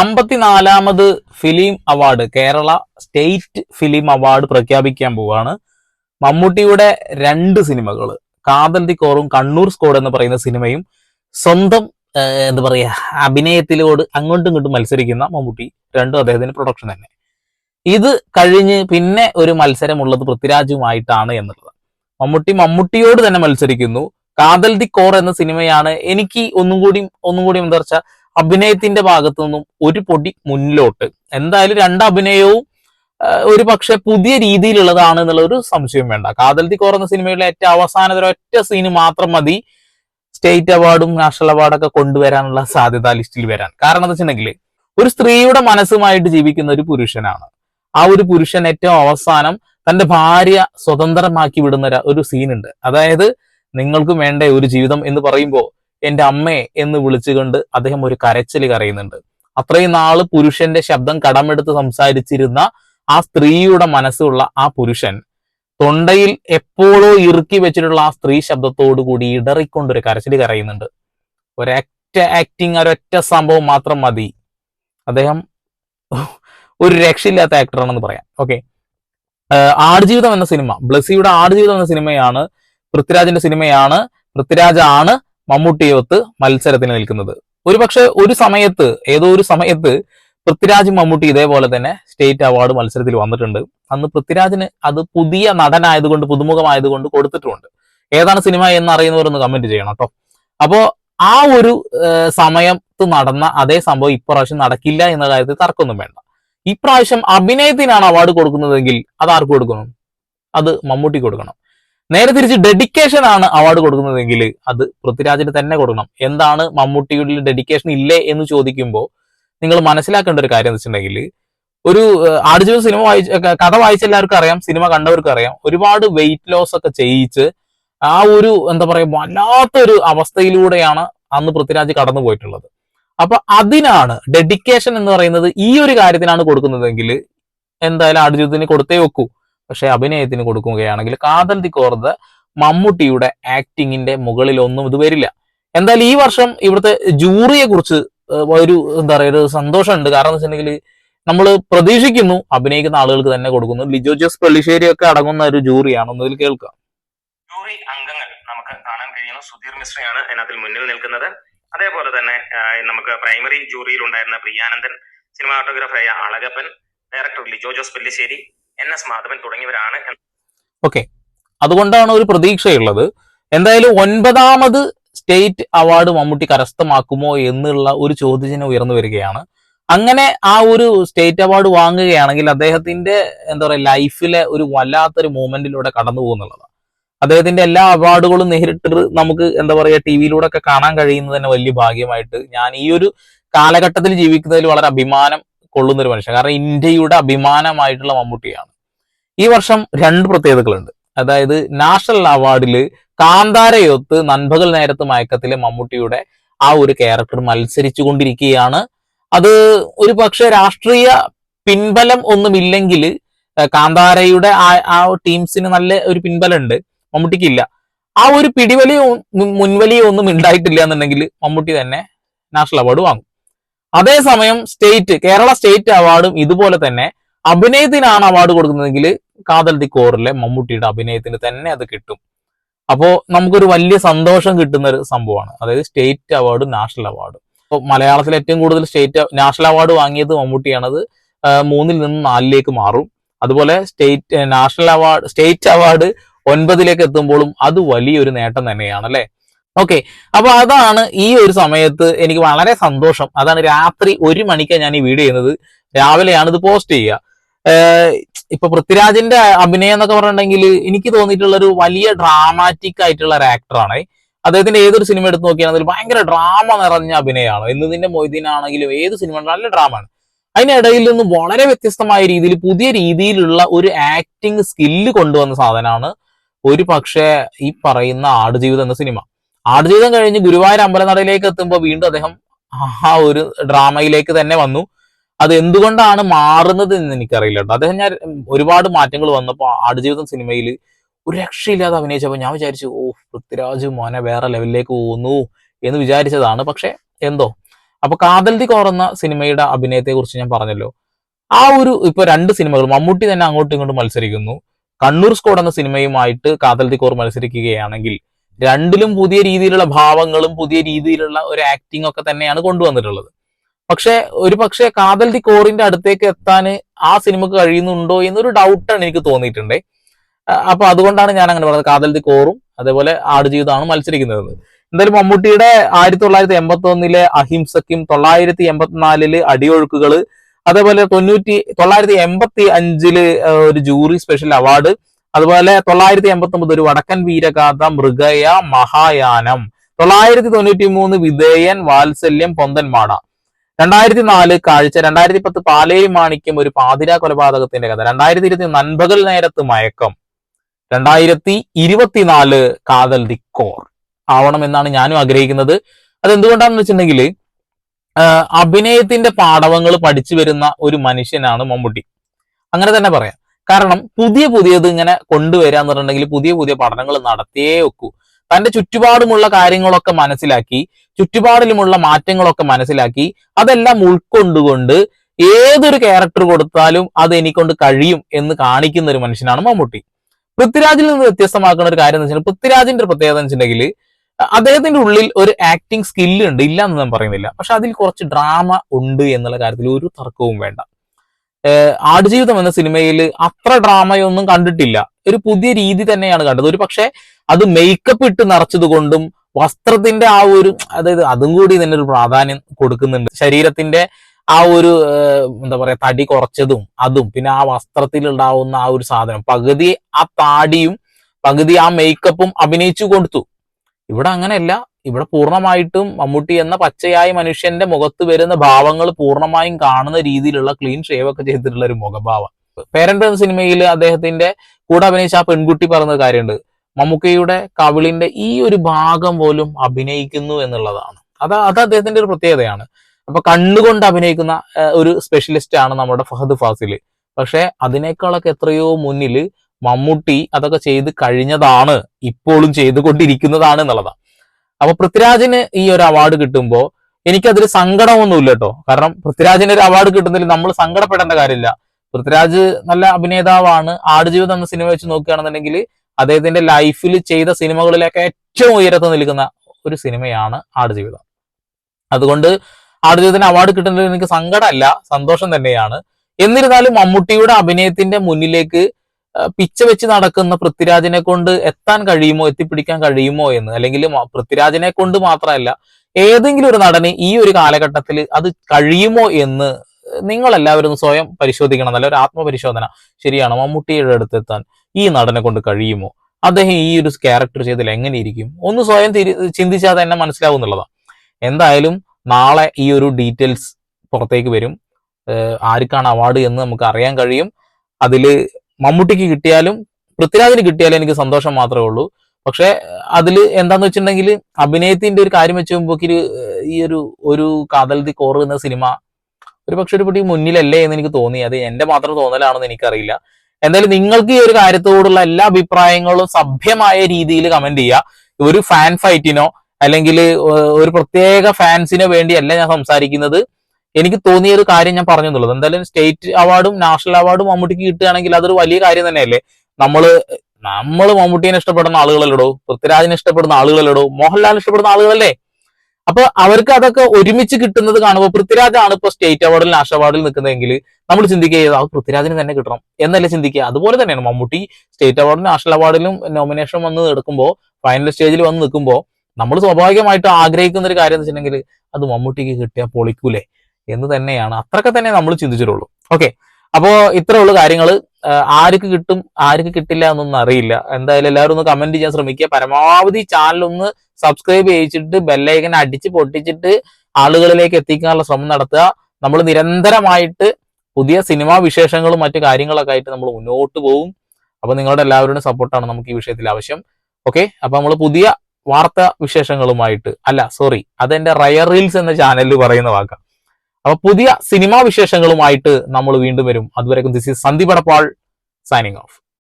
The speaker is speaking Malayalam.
അമ്പത്തിനാലാമത് film award Kerala state film award പ്രഖ്യാപിക്കാൻ പോവാണ്. മമ്മൂട്ടിയുടെ രണ്ട് സിനിമകൾ കാതൽ ദി കോറും കണ്ണൂർ സ്കോഡ് എന്ന് പറയുന്ന സിനിമയും സ്വന്തം എന്താ പറയാ അഭിനയത്തിലോട് അങ്ങോട്ടും ഇങ്ങോട്ടും മത്സരിക്കുന്ന മമ്മൂട്ടി രണ്ടും അദ്ദേഹത്തിന്റെ പ്രൊഡക്ഷൻ തന്നെ. ഇത് കഴിഞ്ഞ് പിന്നെ ഒരു മത്സരമുള്ളത് പൃഥ്വിരാജുമായിട്ടാണ് എന്നുള്ളത്. മമ്മൂട്ടി മമ്മൂട്ടിയോട് തന്നെ മത്സരിക്കുന്നു. കാതൽ ദി കോർ എന്ന സിനിമയാണ് എനിക്ക് ഒന്നും കൂടി ഒന്നും കൂടി എന്താ വെച്ചാൽ അഭിനയത്തിന്റെ ഭാഗത്തു നിന്നും ഒരു പൊടി മുന്നിലോട്ട്. എന്തായാലും രണ്ട് അഭിനയവും ഒരു പക്ഷെ പുതിയ രീതിയിലുള്ളതാണ് എന്നുള്ള ഒരു സംശയം വേണ്ട. കാതൽത്തി ദി കോർ എന്ന സിനിമയിലെ ഏറ്റവും അവസാനത്തെ ഒറ്റ സീന് മാത്രം മതി. സ്റ്റേറ്റ് അവാർഡും നാഷണൽ അവാർഡൊക്കെ കൊണ്ടുവരാനുള്ള സാധ്യത ലിസ്റ്റിൽ വരാൻ. കാരണം എന്താ വെച്ചിട്ടുണ്ടെങ്കിൽ ഒരു സ്ത്രീയുടെ മനസ്സുമായിട്ട് ജീവിക്കുന്ന ഒരു പുരുഷനാണ്. ആ ഒരു പുരുഷൻ ഏറ്റവും അവസാനം തന്റെ ഭാര്യ സ്വതന്ത്രമാക്കി വിടുന്ന ഒരു സീനുണ്ട്. അതായത് നിങ്ങൾക്കും വേണ്ട ഒരു ജീവിതം എന്ന് പറയുമ്പോൾ എന്റെ അമ്മയെ എന്ന് വിളിച്ചുകൊണ്ട് അദ്ദേഹം ഒരു കരച്ചിൽ കരയുന്നുണ്ട്. അത്രയും നാൾ പുരുഷന്റെ ശബ്ദം കടമെടുത്ത് സംസാരിച്ചിരുന്ന ആ സ്ത്രീയുടെ മനസ്സുള്ള ആ പുരുഷൻ തൊണ്ടയിൽ എപ്പോഴോ ഇറുക്കി വെച്ചിട്ടുള്ള ആ സ്ത്രീ ശബ്ദത്തോടു കൂടി ഇടറിക്കൊണ്ടൊരു കരച്ചിൽ കരയുന്നുണ്ട്. ഒരൊറ്റ ആക്ടിങ് ഒരൊറ്റ സംഭവം മാത്രം മതി. അദ്ദേഹം ഒരു രക്ഷയില്ലാത്ത ആക്ടറാണെന്ന് പറയാം. ഓക്കെ ആടുജീവിതം എന്ന സിനിമ ബ്ലസ്സിയുടെ ആടുജീവിതം എന്ന സിനിമയാണ് പൃഥ്വിരാജിന്റെ സിനിമയാണ് പൃഥ്വിരാജ് ആണ് മമ്മൂട്ടിയൊത്ത് മത്സരത്തിന് നിൽക്കുന്നത്. ഒരുപക്ഷെ ഒരു സമയത്ത് ഏതോ ഒരു സമയത്ത് പൃഥ്വിരാജ് മമ്മൂട്ടി ഇതേപോലെ തന്നെ സ്റ്റേറ്റ് അവാർഡ് മത്സരത്തിൽ വന്നിട്ടുണ്ട്. അന്ന് പൃഥ്വിരാജിന് അത് പുതിയ നടനായതുകൊണ്ട് പുതുമുഖമായതുകൊണ്ട് കൊടുത്തിട്ടുമുണ്ട് ഏതാണ് സിനിമ എന്ന് അറിയുന്നവരൊന്ന് കമന്റ് ചെയ്യണം കേട്ടോ അപ്പോ ആ ഒരു സമയത്ത് നടന്ന അതേ സംഭവം ഇപ്രാവശ്യം നടക്കില്ല എന്ന കാര്യത്തിൽ തർക്കമൊന്നും വേണ്ട. ഇപ്രാവശ്യം അഭിനയത്തിനാണ് അവാർഡ് കൊടുക്കുന്നതെങ്കിൽ അത് ആർക്ക് കൊടുക്കണം? അത് മമ്മൂട്ടി കൊടുക്കണം. നേരെ തിരിച്ച് ഡെഡിക്കേഷൻ ആണ് അവാർഡ് കൊടുക്കുന്നതെങ്കിൽ അത് പൃഥ്വിരാജിന് തന്നെ കൊടുക്കണം. എന്താണ് മമ്മൂട്ടിയുടെ ഡെഡിക്കേഷൻ ഇല്ലേ എന്ന് ചോദിക്കുമ്പോൾ നിങ്ങൾ മനസ്സിലാക്കേണ്ട ഒരു കാര്യം എന്ന് വെച്ചിട്ടുണ്ടെങ്കിൽ ഒരു ആടുജീവിതം സിനിമ വായിച്ച കഥ വായിച്ച എല്ലാവർക്കും അറിയാം സിനിമ കണ്ടവർക്കും അറിയാം. ഒരുപാട് വെയിറ്റ് ലോസ് ഒക്കെ ചെയ്യിച്ച് ആ ഒരു എന്താ പറയുക വല്ലാത്തൊരു അവസ്ഥയിലൂടെയാണ് അന്ന് പൃഥ്വിരാജ് കടന്നു പോയിട്ടുള്ളത്. അപ്പൊ അതിനാണ് ഡെഡിക്കേഷൻ എന്ന് പറയുന്നത് ഈ ഒരു കാര്യത്തിനാണ് കൊടുക്കുന്നതെങ്കിൽ എന്തായാലും ആടുജീവിതത്തിന് കൊടുത്തേ വെക്കൂ. പക്ഷെ അഭിനയത്തിന് കൊടുക്കുകയാണെങ്കിൽ കാതൽ ദി കോർദ് മമ്മൂട്ടിയുടെ ആക്ടിങ്ങിന്റെ മുകളിൽ ഒന്നും ഇത് വരില്ല. എന്തായാലും ഈ വർഷം ഇവിടുത്തെ ജൂറിയെ കുറിച്ച് ഒരു എന്താ പറയുക ഒരു സന്തോഷമുണ്ട്. കാരണം എന്ന് വെച്ചിട്ടുണ്ടെങ്കിൽ നമ്മൾ പ്രതീക്ഷിക്കുന്നു അഭിനയിക്കുന്ന ആളുകൾക്ക് തന്നെ കൊടുക്കുന്നു. ലിജോ ജോസ് പള്ളിശ്ശേരി ഒക്കെ അടങ്ങുന്ന ഒരു ജൂറിയാണ് ഒന്നതിൽ കേൾക്കാം. ജൂറി അംഗങ്ങൾ നമുക്ക് കാണാൻ കഴിയുന്നു. സുധീർ മിശ്രയാണ് അതിനകത്തിൽ മുന്നിൽ നിൽക്കുന്നത്. അതേപോലെ തന്നെ നമുക്ക് പ്രൈമറി ജൂറിയിൽ ഉണ്ടായിരുന്ന Priyanandanan സിനിമാറ്റോഗ്രാഫറായ Alagappan director Lijo Jose Pellissery N S Madhavan തുടങ്ങിയവരാണ് ഓക്കെ. അതുകൊണ്ടാണ് ഒരു പ്രതീക്ഷയുള്ളത്. എന്തായാലും ഒൻപതാമത് സ്റ്റേറ്റ് അവാർഡ് മമ്മൂട്ടി കരസ്ഥമാക്കുമോ എന്നുള്ള ഒരു ചോദ്യചിഹ്നം ഉയർന്നു വരികയാണ്. അങ്ങനെ ആ ഒരു സ്റ്റേറ്റ് അവാർഡ് വാങ്ങുകയാണെങ്കിൽ അദ്ദേഹത്തിന്റെ എന്താ പറയുക ലൈഫിലെ ഒരു വല്ലാത്തൊരു മൂമെന്റിലൂടെ കടന്നു പോകുന്നുള്ളതാണ് അദ്ദേഹത്തിന്റെ എല്ലാ അവാർഡുകളും നേരിട്ട് നമുക്ക് എന്താ പറയുക ടി വിയിലൂടെ ഒക്കെ കാണാൻ കഴിയുന്നത് തന്നെ വലിയ ഭാഗ്യമായിട്ട് ഞാൻ ഈ ഒരു കാലഘട്ടത്തിൽ ജീവിക്കുന്നതിൽ വളരെ അഭിമാനം കൊള്ളുന്ന ഒരു മനുഷ്യൻ. കാരണം ഇന്ത്യയുടെ അഭിമാനമായിട്ടുള്ള മമ്മൂട്ടിയാണ്. ഈ വർഷം രണ്ട് പ്രത്യേകതകളുണ്ട്. അതായത് നാഷണൽ അവാർഡിൽ കാന്താരയൊത്ത് നൻപകൽ നേരത്ത് മയക്കത്തിലെ മമ്മൂട്ടിയുടെ ആ ഒരു ക്യാരക്ടർ മത്സരിച്ചു കൊണ്ടിരിക്കുകയാണ് അത് ഒരു പക്ഷെ രാഷ്ട്രീയ പിൻബലം ഒന്നുമില്ലെങ്കിൽ കാന്താരയുടെ ആ ആ ടീംസിന് നല്ല ഒരു പിൻബലമുണ്ട്. മമ്മൂട്ടിക്കില്ല. ആ ഒരു പിടിവലിയോ മുൻവലിയോ ഒന്നും ഉണ്ടായിട്ടില്ല എന്നുണ്ടെങ്കിൽ മമ്മൂട്ടി തന്നെ നാഷണൽ അവാർഡ് വാങ്ങും. അതേസമയം സ്റ്റേറ്റ് കേരള സ്റ്റേറ്റ് അവാർഡും ഇതുപോലെ തന്നെ അഭിനയത്തിനാണ് അവാർഡ് കൊടുക്കുന്നതെങ്കിൽ കാതൽ ദി കോറിലെ മമ്മൂട്ടിയുടെ അഭിനയത്തിന് തന്നെ അത് കിട്ടും. അപ്പോ നമുക്കൊരു വലിയ സന്തോഷം കിട്ടുന്ന ഒരു സംഭവമാണ്. അതായത് സ്റ്റേറ്റ് അവാർഡും നാഷണൽ അവാർഡും. അപ്പോൾ മലയാളത്തിൽ ഏറ്റവും കൂടുതൽ സ്റ്റേറ്റ് നാഷണൽ അവാർഡ് വാങ്ങിയത് മമ്മൂട്ടിയാണത്. മൂന്നിൽ നിന്ന് നാലിലേക്ക് മാറും. അതുപോലെ state national award state award ഒൻപതിലേക്ക് എത്തുമ്പോഴും അത് വലിയൊരു നേട്ടം തന്നെയാണ് അല്ലെ? ഓക്കെ അപ്പൊ അതാണ് ഈ ഒരു സമയത്ത് എനിക്ക് വളരെ സന്തോഷം. അതാണ് രാത്രി ഒരു മണിക്കാണ് ഞാൻ ഈ വീഡിയോ ചെയ്യുന്നത്. രാവിലെയാണ് ഇത് പോസ്റ്റ് ചെയ്യുക. ഇപ്പൊ പൃഥ്വിരാജിന്റെ അഭിനയം എന്നൊക്കെ പറഞ്ഞിട്ടുണ്ടെങ്കിൽ എനിക്ക് തോന്നിയിട്ടുള്ള ഒരു വലിയ ഡ്രാമാറ്റിക് ആയിട്ടുള്ള ഒരു ആക്ടറാണ് അദ്ദേഹത്തിന്റെ ഏതൊരു സിനിമ എടുത്ത് നോക്കിയാണെങ്കിൽ ഭയങ്കര ഡ്രാമ നിറഞ്ഞ അഭിനയമാണ്. എന്നതിന്റെ മൊയ്തീനാണെങ്കിലും ഏത് സിനിമ നല്ല ഡ്രാമ ആണ്. അതിനിടയിൽ നിന്നും വളരെ വ്യത്യസ്തമായ രീതിയിൽ പുതിയ രീതിയിലുള്ള ഒരു ആക്ടിങ് സ്കില്ല് കൊണ്ടുവന്ന സാധനമാണ് ഒരു പക്ഷേ ഈ പറയുന്ന ആടുജീവിതം എന്ന സിനിമ ആടുജീവിതം കഴിഞ്ഞ് ഗുരുവായൂർ അമ്പലനടയിലേക്ക് എത്തുമ്പോൾ വീണ്ടും അദ്ദേഹം ആ ഒരു ഡ്രാമയിലേക്ക് തന്നെ വന്നു. അത് എന്തുകൊണ്ടാണ് മാറുന്നത് എന്ന് എനിക്കറിയില്ല കേട്ടോ. അദ്ദേഹം ഞാൻ ഒരുപാട് മാറ്റങ്ങൾ വന്നപ്പോൾ ആടുജീവിതം സിനിമയിൽ ഒരു രക്ഷയില്ലാതെ അഭിനയിച്ചപ്പോൾ ഞാൻ വിചാരിച്ചു ഓ പൃഥ്വിരാജ് മോനെ വേറെ ലെവലിലേക്ക് പോകുന്നു എന്ന് വിചാരിച്ചതാണ്. പക്ഷെ എന്തോ അപ്പൊ കാതൽതി കോറുന്ന സിനിമയുടെ അഭിനയത്തെ കുറിച്ച് ഞാൻ പറഞ്ഞല്ലോ. ആ ഒരു ഇപ്പൊ രണ്ട് സിനിമകൾ മമ്മൂട്ടി തന്നെ അങ്ങോട്ടും ഇങ്ങോട്ടും മത്സരിക്കുന്നു. കണ്ണൂർ സ്കോഡ് എന്ന സിനിമയുമായിട്ട് കാതൽതി കോർ മത്സരിക്കുകയാണെങ്കിൽ രണ്ടിലും പുതിയ രീതിയിലുള്ള ഭാവങ്ങളും പുതിയ രീതിയിലുള്ള ഒരു ആക്ടിംഗ് ഒക്കെ തന്നെയാണ് കൊണ്ടുവന്നിട്ടുള്ളത്. പക്ഷെ ഒരു പക്ഷേ കാതൽ ദി കോറിന്റെ അടുത്തേക്ക് എത്താൻ ആ സിനിമക്ക് കഴിയുന്നുണ്ടോ എന്നൊരു ഡൗട്ടാണ് എനിക്ക് തോന്നിയിട്ടുണ്ട്. അപ്പൊ അതുകൊണ്ടാണ് ഞാൻ അങ്ങനെ പറഞ്ഞത് കാതൽ ദി കോറും അതേപോലെ ആടുജീവിതമാണ് മത്സരിക്കുന്നത്. എന്തായാലും മമ്മൂട്ടിയുടെ ആയിരത്തി തൊള്ളായിരത്തി എൺപത്തി ഒന്നിലെ അഹിംസക്കും തൊള്ളായിരത്തി എൺപത്തിനാലിൽ അടിയൊഴുക്കുകൾ അതേപോലെ തൊണ്ണൂറ്റി തൊള്ളായിരത്തി എൺപത്തി അഞ്ചിൽ ഒരു ജൂറി സ്പെഷ്യൽ അവാർഡ് അതുപോലെ തൊള്ളായിരത്തി എൺപത്തി ഒമ്പത് ഒരു വടക്കൻ വീരഗാഥ മൃഗയ മഹായാനം. തൊള്ളായിരത്തി തൊണ്ണൂറ്റി മൂന്ന് വിധേയൻ വാത്സല്യം പൊന്തൻമാട. രണ്ടായിരത്തി നാല് കാഴ്ച രണ്ടായിരത്തി പത്ത് പാലേരി മാണിക്യം ഒരു പാതിര കൊലപാതകത്തിന്റെ കഥ രണ്ടായിരത്തി ഇരുപത്തി നൻപകൽ നേരത്ത് മയക്കം രണ്ടായിരത്തി ഇരുപത്തിനാല് കാതൽ ദി കോർ ആവണം എന്നാണ് ഞാനും ആഗ്രഹിക്കുന്നത്. അതെന്തുകൊണ്ടാണെന്ന് വെച്ചിട്ടുണ്ടെങ്കിൽ അഭിനയത്തിന്റെ പാഠവങ്ങൾ പഠിച്ചു വരുന്ന ഒരു മനുഷ്യനാണ് മമ്മൂട്ടി. അങ്ങനെ തന്നെ പറയാം. കാരണം പുതിയ പുതിയത് ഇങ്ങനെ കൊണ്ടുവരിക എന്ന് പറഞ്ഞിട്ടുണ്ടെങ്കിൽ പുതിയ പുതിയ പഠനങ്ങൾ നടത്തിയേ ഒക്കൂ. തന്റെ ചുറ്റുപാടുമുള്ള കാര്യങ്ങളൊക്കെ മനസ്സിലാക്കി ചുറ്റുപാടിലുമുള്ള മാറ്റങ്ങളൊക്കെ മനസ്സിലാക്കി അതെല്ലാം ഉൾക്കൊണ്ടുകൊണ്ട് ഏതൊരു ക്യാരക്ടർ കൊടുത്താലും അത് എനിക്കൊണ്ട് കഴിയും എന്ന് കാണിക്കുന്ന ഒരു മനുഷ്യനാണ് മമ്മൂട്ടി. പൃഥ്വിരാജിൽ നിന്ന് വ്യത്യസ്തമാക്കുന്ന ഒരു കാര്യം എന്ന് വെച്ചാൽ പൃഥ്വിരാജിന്റെ പ്രത്യേകത എന്ന് വെച്ചിട്ടുണ്ടെങ്കിൽ അദ്ദേഹത്തിന്റെ ഉള്ളിൽ ഒരു ആക്ടിങ് സ്കില്ല് ഉണ്ട് ഇല്ല എന്ന് ഞാൻ പറയുന്നില്ല. പക്ഷെ അതിൽ കുറച്ച് ഡ്രാമ ഉണ്ട് എന്നുള്ള കാര്യത്തിൽ ഒരു തർക്കവും വേണ്ട. ആടുജീവിതം എന്ന സിനിമയിൽ അത്ര ഡ്രാമയൊന്നും കണ്ടിട്ടില്ല. ഒരു പുതിയ രീതി തന്നെയാണ് കണ്ടത്. ഒരു പക്ഷേ അത് മേക്കപ്പ് ഇട്ട് നിറച്ചത് കൊണ്ടും വസ്ത്രത്തിന്റെ ആ ഒരു അതായത് അതും കൂടി തന്നെ ഒരു പ്രാധാന്യം കൊടുക്കുന്നുണ്ട്. ശരീരത്തിന്റെ ആ ഒരു എന്താ പറയാ തടി കുറച്ചതും അതും പിന്നെ ആ വസ്ത്രത്തിൽ ഉണ്ടാവുന്ന ആ ഒരു സാധനം. പകുതി ആ താടിയും പകുതി ആ മേക്കപ്പും അഭിനയിച്ചു കൊടുത്തു. ഇവിടെ അങ്ങനെയല്ല. ഇവിടെ പൂർണമായിട്ടും മമ്മൂട്ടി എന്ന പച്ചയായ മനുഷ്യന്റെ മുഖത്ത് വരുന്ന ഭാവങ്ങൾ പൂർണമായും കാണുന്ന രീതിയിലുള്ള ക്ലീൻ ഷേവ് ഒക്കെ ചെയ്തിട്ടുള്ള ഒരു മുഖഭാവം. പേരന്റ് എന്ന സിനിമയിൽ അദ്ദേഹത്തിന്റെ കൂടെ അഭിനയിച്ച ആ പെൺകുട്ടി പറഞ്ഞ കാര്യമുണ്ട്. മമ്മൂക്കയുടെ കവിളിന്റെ ഈ ഒരു ഭാഗം പോലും അഭിനയിക്കുന്നു എന്നുള്ളതാണ്. അത് അത് അദ്ദേഹത്തിന്റെ ഒരു പ്രത്യേകതയാണ്. അപ്പൊ കണ്ണുകൊണ്ട് അഭിനയിക്കുന്ന ഒരു സ്പെഷ്യലിസ്റ്റ് ആണ് നമ്മുടെ ഫഹദ് ഫാസിൽ പക്ഷെ അതിനേക്കാളൊക്കെ എത്രയോ മുന്നിൽ മമ്മൂട്ടി അതൊക്കെ ചെയ്ത് കഴിഞ്ഞതാണ് ഇപ്പോഴും ചെയ്തുകൊണ്ടിരിക്കുന്നതാണ് എന്നുള്ളതാണ്. അപ്പൊ പൃഥ്വിരാജിന് ഈ ഒരു അവാർഡ് കിട്ടുമ്പോൾ എനിക്കതിൽ സങ്കടമൊന്നുമില്ല കേട്ടോ കാരണം പൃഥ്വിരാജിന് ഒരു അവാർഡ് കിട്ടുന്നതിൽ നമ്മൾ സങ്കടപ്പെടേണ്ട കാര്യമില്ല. പൃഥ്വിരാജ് നല്ല അഭിനേതാവാണ്. ആടുജീവിതം എന്ന സിനിമ വെച്ച് നോക്കുകയാണെന്നുണ്ടെങ്കിൽ അദ്ദേഹത്തിന്റെ ലൈഫിൽ ചെയ്ത സിനിമകളിലൊക്കെ ഏറ്റവും ഉയരത്ത് നിൽക്കുന്ന ഒരു സിനിമയാണ് ആടുജീവിതം. അതുകൊണ്ട് ആടുജീവിതത്തിന് അവാർഡ് കിട്ടുന്നതിൽ എനിക്ക് സങ്കടമല്ല സന്തോഷം തന്നെയാണ്. എന്നിരുന്നാലും മമ്മൂട്ടിയുടെ അഭിനയത്തിന്റെ മുന്നിലേക്ക് പിച്ച വെച്ച് നടക്കുന്ന പൃഥ്വിരാജിനെ കൊണ്ട് എത്താൻ കഴിയുമോ എത്തിപ്പിടിക്കാൻ കഴിയുമോ എന്ന്? അല്ലെങ്കിൽ പൃഥ്വിരാജിനെ കൊണ്ട് മാത്രമല്ല ഏതെങ്കിലും ഒരു നടന് ഈ ഒരു കാലഘട്ടത്തിൽ അത് കഴിയുമോ എന്ന് നിങ്ങൾ എല്ലാവരും സ്വയം പരിശോധിക്കണം. നല്ല ഒരു ആത്മപരിശോധന ശരിയാണ്. മമ്മൂട്ടിയുടെ അടുത്തെത്താൻ ഈ നടനെ കൊണ്ട് കഴിയുമോ? അദ്ദേഹം ഈ ഒരു ക്യാരക്ടർ ചെയ്തതിൽ എങ്ങനെ ഇരിക്കും ഒന്ന് സ്വയം തിരി ചിന്തിച്ചാൽ തന്നെ മനസ്സിലാവും എന്നുള്ളതാണ് എന്തായാലും നാളെ ഈ ഒരു ഡീറ്റെയിൽസ് പുറത്തേക്ക് വരും. ആർക്കാണ് അവാർഡ് എന്ന് നമുക്ക് അറിയാൻ കഴിയും. അതിൽ മമ്മൂട്ടിക്ക് കിട്ടിയാലും പൃഥ്വിരാജിന് കിട്ടിയാലും എനിക്ക് സന്തോഷം മാത്രമേ ഉള്ളൂ. പക്ഷെ അതിൽ എന്താന്ന് വെച്ചിട്ടുണ്ടെങ്കിൽ അഭിനയത്തിന്റെ ഒരു കാര്യം വെച്ച് നോക്കുമ്പോൾ ഈ ഒരു ഒരു കാതൽതി കോറുന്ന സിനിമ ഒരു പക്ഷെ ഒരു പിടി മുന്നിലല്ലേ എന്ന് എനിക്ക് തോന്നി. അത് എന്റെ മാത്രം തോന്നലാണെന്ന് എനിക്കറിയില്ല. എന്തായാലും നിങ്ങൾക്ക് ഈ ഒരു കാര്യത്തോടുള്ള എല്ലാ അഭിപ്രായങ്ങളും സഭ്യമായ രീതിയിൽ കമന്റ് ചെയ്യുക. ഒരു ഫാൻ ഫൈറ്റിനോ അല്ലെങ്കിൽ ഒരു പ്രത്യേക ഫാൻസിനോ വേണ്ടിയല്ല ഞാൻ സംസാരിക്കുന്നത്. എനിക്ക് തോന്നിയ ഒരു കാര്യം ഞാൻ പറഞ്ഞു എന്നുള്ളത് എന്തായാലും സ്റ്റേറ്റ് അവാർഡും നാഷണൽ അവാർഡും മമ്മൂട്ടിക്ക് കിട്ടുകയാണെങ്കിൽ അതൊരു വലിയ കാര്യം തന്നെയല്ലേ? നമ്മൾ നമ്മൾ മമ്മൂട്ടിനെ ഇഷ്ടപ്പെടുന്ന ആളുകളല്ലടോ? പൃഥ്വിരാജിനെ ഇഷ്ടപ്പെടുന്ന ആളുകളല്ലടോ? മോഹൻലാൽ ഇഷ്ടപ്പെടുന്ന ആളുകളല്ലേ? അപ്പൊ അവർക്ക് അതൊക്കെ ഒരുമിച്ച് കിട്ടുന്നത് കാണുമ്പോൾ പൃഥ്വിരാജാണ് ഇപ്പൊ സ്റ്റേറ്റ് അവാർഡിൽ നാഷണൽ അവാർഡിൽ നിൽക്കുന്നതെങ്കിൽ നമ്മൾ ചിന്തിക്കുക അത് പൃഥ്വിരാജിന് തന്നെ കിട്ടണം എന്നല്ലേ ചിന്തിക്കുക. അതുപോലെ തന്നെയാണ് മമ്മൂട്ടി സ്റ്റേറ്റ് അവാർഡിലും നാഷണൽ അവാർഡിലും നോമിനേഷൻ വന്ന് എടുക്കുമ്പോൾ ഫൈനൽ സ്റ്റേജിൽ വന്ന് നിൽക്കുമ്പോൾ നമ്മൾ സ്വാഭാവികമായിട്ട് ആഗ്രഹിക്കുന്ന ഒരു കാര്യം എന്ന് വെച്ചിട്ടുണ്ടെങ്കിൽ അത് മമ്മൂട്ടിക്ക് കിട്ടിയാൽ പൊളിക്കൂലേ? എന്ന് തന്നെയാണ് അത്രയൊക്കെ തന്നെ നമ്മൾ ചിന്തിച്ചിട്ടുള്ളൂ. ഓക്കെ അപ്പോ ഇത്രേ ഉള്ളൂ കാര്യങ്ങൾ ആർക്ക് കിട്ടും ആർക്ക് കിട്ടില്ല എന്നൊന്നും അറിയില്ല. എന്തായാലും എല്ലാവരും ഒന്ന് കമന്റ് ചെയ്യാൻ ശ്രമിക്കുക. പരമാവധി ചാനൽ ഒന്ന് സബ്സ്ക്രൈബ് ചെയ്യിച്ചിട്ട് ബെല്ലൈക്കൻ അടിച്ച് പൊട്ടിച്ചിട്ട് ആളുകളിലേക്ക് എത്തിക്കാനുള്ള ശ്രമം നടത്തുക. നമ്മൾ നിരന്തരമായിട്ട് പുതിയ സിനിമാ വിശേഷങ്ങളും മറ്റു കാര്യങ്ങളൊക്കെ ആയിട്ട് നമ്മൾ മുന്നോട്ട് പോകും അപ്പൊ നിങ്ങളുടെ എല്ലാവരുടെയും സപ്പോർട്ടാണ് നമുക്ക് ഈ വിഷയത്തിൽ ആവശ്യം. ഓക്കെ അപ്പൊ നമ്മൾ പുതിയ വാർത്താ വിശേഷങ്ങളുമായിട്ട് അല്ല സോറി അതെന്റെ റയർ റീൽസ് എന്ന ചാനലിൽ പറയുന്ന വാക്കാം. അപ്പൊ പുതിയ സിനിമാ വിശേഷങ്ങളുമായിട്ട് നമ്മൾ വീണ്ടും വരും. അതുവരെക്കും this is Sandeep Adappal signing off